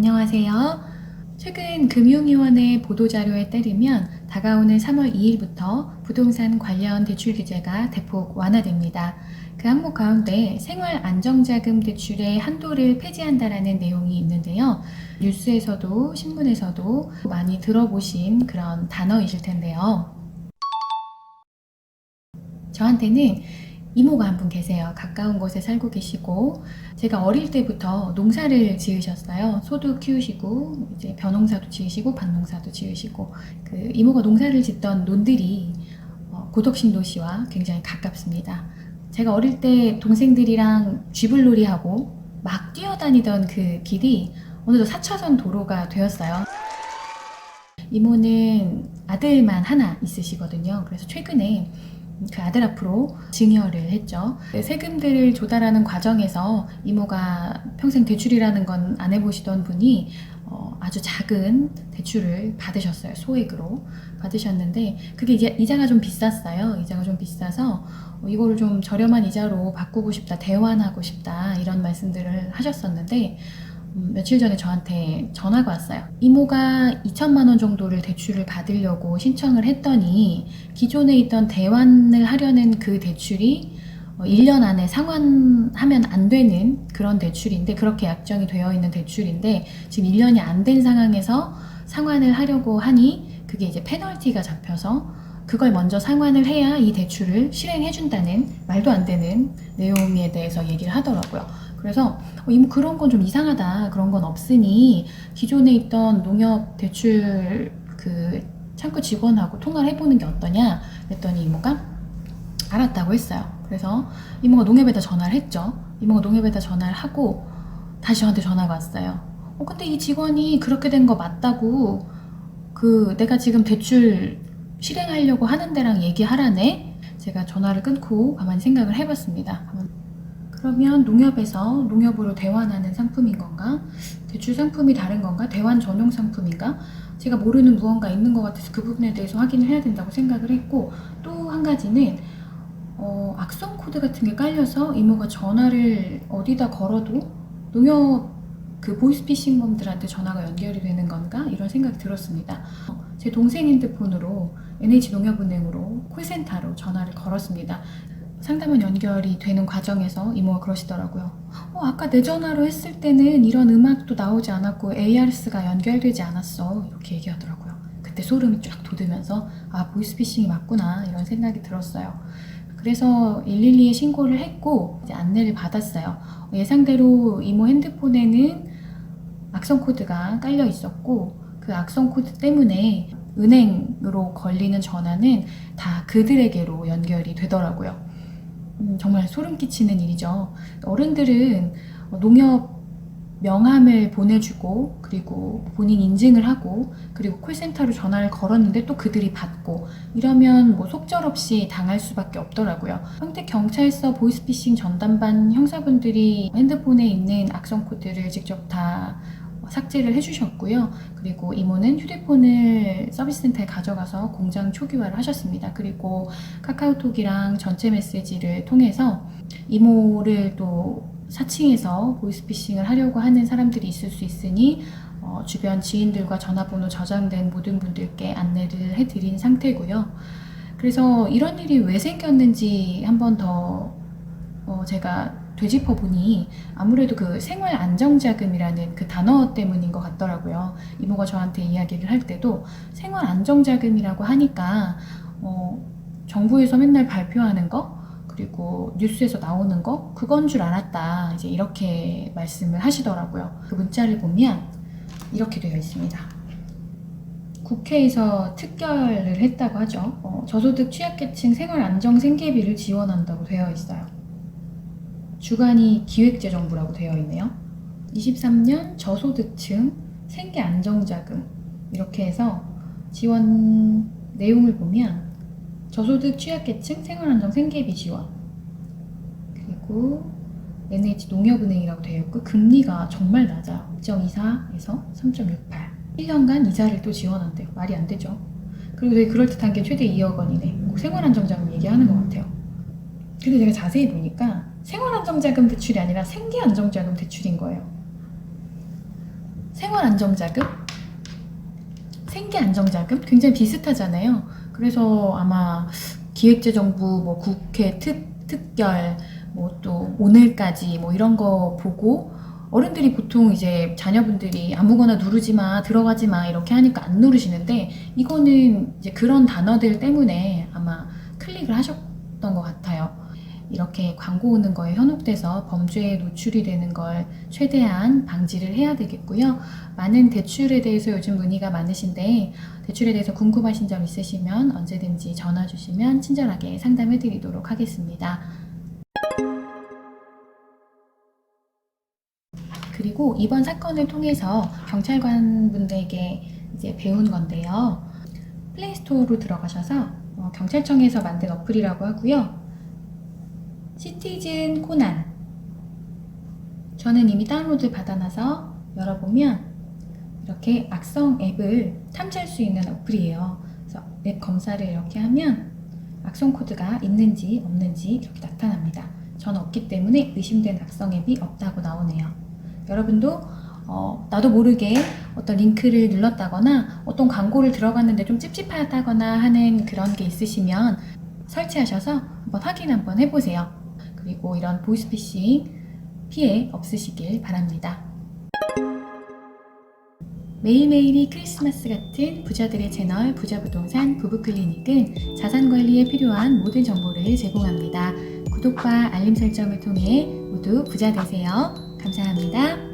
안녕하세요. 최근 금융위원회 보도자료에 따르면 다가오는 3월 2일부터 부동산 관련 대출 규제가 대폭 완화됩니다. 그 항목 가운데 생활 안정자금 대출의 한도를 폐지한다라는 내용이 있는데요. 뉴스에서도 신문에서도 많이 들어보신 그런 단어이실 텐데요. 저한테는 이모가 한 분 계세요. 가까운 곳에 살고 계시고, 제가 어릴 때부터 농사를 지으셨어요. 소도 키우시고, 이제 벼농사도 지으시고, 밭농사도 지으시고, 그 이모가 농사를 짓던 논들이 어, 고덕신도시와 굉장히 가깝습니다. 제가 어릴 때 동생들이랑 쥐불놀이 하고 막 뛰어다니던 그 길이 어느덧 4차선 도로가 되었어요. 이모는 아들만 하나 있으시거든요. 그래서 최근에 그 아들 앞으로 증여를 했죠. 세금들을 조달하는 과정에서 이모가 평생 대출이라는 건 안 해보시던 분이 어, 아주 작은 대출을 받으셨어요. 소액으로 받으셨는데 그게 이제 이자가 좀 비쌌어요. 이자가 좀 비싸서 어, 이거를 좀 저렴한 이자로 바꾸고 싶다, 대환하고 싶다 이런 말씀들을 하셨었는데 음, 며칠 전에 저한테 전화가 왔어요. 이모가 2천만 원 정도를 대출을 받으려고 신청을 했더니 기존에 있던 대환을 하려는 그 대출이 어, 1년 안에 상환하면 안 되는 그런 대출인데 그렇게 약정이 되어 있는 대출인데 지금 1년이 안 된 상황에서 상환을 하려고 하니 그게 이제 페널티가 잡혀서 그걸 먼저 상환을 해야 이 대출을 실행해 준다는 말도 안 되는 내용에 대해서 얘기를 하더라고요. 그래서 어, 이모 그런 건 좀 이상하다. 그런 건 없으니 기존에 있던 농협 대출 그 창구 직원하고 통화를 해보는 게 어떠냐 그랬더니 이모가 알았다고 했어요. 그래서 이모가 농협에다 전화를 했죠. 이모가 농협에다 전화를 하고 다시 저한테 전화가 왔어요. 어, 근데 이 직원이 그렇게 된 거 맞다고 그 내가 지금 대출 실행하려고 하는 데랑 얘기하라네. 제가 전화를 끊고 가만히 생각을 해봤습니다. 그러면 농협에서 농협으로 대환하는 상품인 건가? 대출 상품이 다른 건가? 대환 전용 상품인가? 제가 모르는 무언가 있는 것 같아서 그 부분에 대해서 확인을 해야 된다고 생각을 했고 또 한 가지는 어, 악성 코드 같은 게 깔려서 이모가 전화를 어디다 걸어도 농협 그 보이스피싱범들한테 전화가 연결이 되는 건가 이런 생각이 들었습니다. 어, 제 동생 핸드폰으로 NH농협은행으로 콜센터로 전화를 걸었습니다. 상담원 연결이 되는 과정에서 이모가 그러시더라고요. 어, 아까 내 전화로 했을 때는 이런 음악도 나오지 않았고 ARS가 연결되지 않았어. 이렇게 얘기하더라고요. 그때 소름이 쫙 돋으면서 아, 보이스피싱이 맞구나. 이런 생각이 들었어요. 그래서 112에 신고를 했고 이제 안내를 받았어요. 어, 예상대로 이모 핸드폰에는 악성 코드가 깔려 있었고 그 악성 코드 때문에 은행으로 걸리는 전화는 다 그들에게로 연결이 되더라고요. 음, 정말 소름 끼치는 일이죠. 어른들은 농협 명함을 보내주고 그리고 본인 인증을 하고 그리고 콜센터로 전화를 걸었는데 또 그들이 받고 이러면 뭐 속절없이 당할 수밖에 없더라고요. 평택 경찰서 보이스피싱 전담반 형사분들이 핸드폰에 있는 악성 코드를 직접 다 삭제를 해주셨고요. 그리고 이모는 휴대폰을 서비스 센터에 가져가서 공장 초기화를 하셨습니다. 그리고 카카오톡이랑 전체 메시지를 통해서 이모를 또 사칭해서 보이스피싱을 하려고 하는 사람들이 있을 수 있으니 어, 주변 지인들과 전화번호 저장된 모든 분들께 안내를 해드린 상태고요. 그래서 이런 일이 왜 생겼는지 한번 더 어, 제가 되짚어 보니 아무래도 그 생활 안정자금이라는 그 단어 때문인 것 같더라고요. 이모가 저한테 이야기를 할 때도 생활 안정자금이라고 하니까 어, 정부에서 맨날 발표하는 거 그리고 뉴스에서 나오는 거 그건 줄 알았다 이제 이렇게 말씀을 하시더라고요. 그 문자를 보면 이렇게 되어 있습니다. 국회에서 특결을 했다고 하죠. 어, 저소득 취약계층 생활 안정 생계비를 지원한다고 되어 있어요. 주관이 기획재정부라고 되어 있네요. 23년 저소득층 생계 안정자금 이렇게 해서 지원 내용을 보면 저소득 취약계층 생활안정 생계비 지원 그리고 NH 농협은행이라고 되어 있고 금리가 정말 낮아요. 2.24에서 3.68 1년간 이자를 또 지원한대요. 말이 안 되죠. 그리고 되게 그럴듯한 게 최대 2억 원이네. 꼭 생활안정자금 얘기하는 것 같아요. 근데 제가 자세히 보니까 생활안정자금 대출이 아니라 생계안정자금 대출인 거예요. 생활 안정자금, 생계 안정자금 굉장히 비슷하잖아요. 그래서 아마 기획재정부, 뭐 국회 특 특결, 뭐 또 오늘까지 뭐 이런 거 보고 어른들이 보통 이제 자녀분들이 아무거나 누르지 마, 들어가지 마 이렇게 하니까 안 누르시는데 이거는 이제 그런 단어들 때문에 아마 클릭을 하셨던 것 같아요. 이렇게 광고 오는 거에 현혹돼서 범죄에 노출이 되는 걸 최대한 방지를 해야 되겠고요. 많은 대출에 대해서 요즘 문의가 많으신데 대출에 대해서 궁금하신 점 있으시면 언제든지 전화 주시면 친절하게 상담해 드리도록 하겠습니다. 그리고 이번 사건을 통해서 경찰관 분들에게 이제 배운 건데요. 플레이스토어로 들어가셔서 어, 경찰청에서 만든 어플이라고 하고요. 시티즌 코난. 저는 이미 다운로드 받아놔서 열어보면 이렇게 악성 앱을 탐지할 수 있는 어플이에요. 그래서 앱 검사를 이렇게 하면 악성 코드가 있는지 없는지 이렇게 나타납니다. 전 없기 때문에 의심된 악성 앱이 없다고 나오네요. 여러분도 어, 나도 모르게 어떤 링크를 눌렀다거나 어떤 광고를 들어갔는데 좀 찝찝하다거나 하는 그런 게 있으시면 설치하셔서 한번 확인 한번 해보세요. 그리고 이런 보이스피싱 피해 없으시길 바랍니다. 매일매일이 크리스마스 같은 부자들의 채널 부자부동산 부부클리닉은 자산관리에 필요한 모든 정보를 제공합니다. 구독과 알림 설정을 통해 모두 부자 되세요. 감사합니다.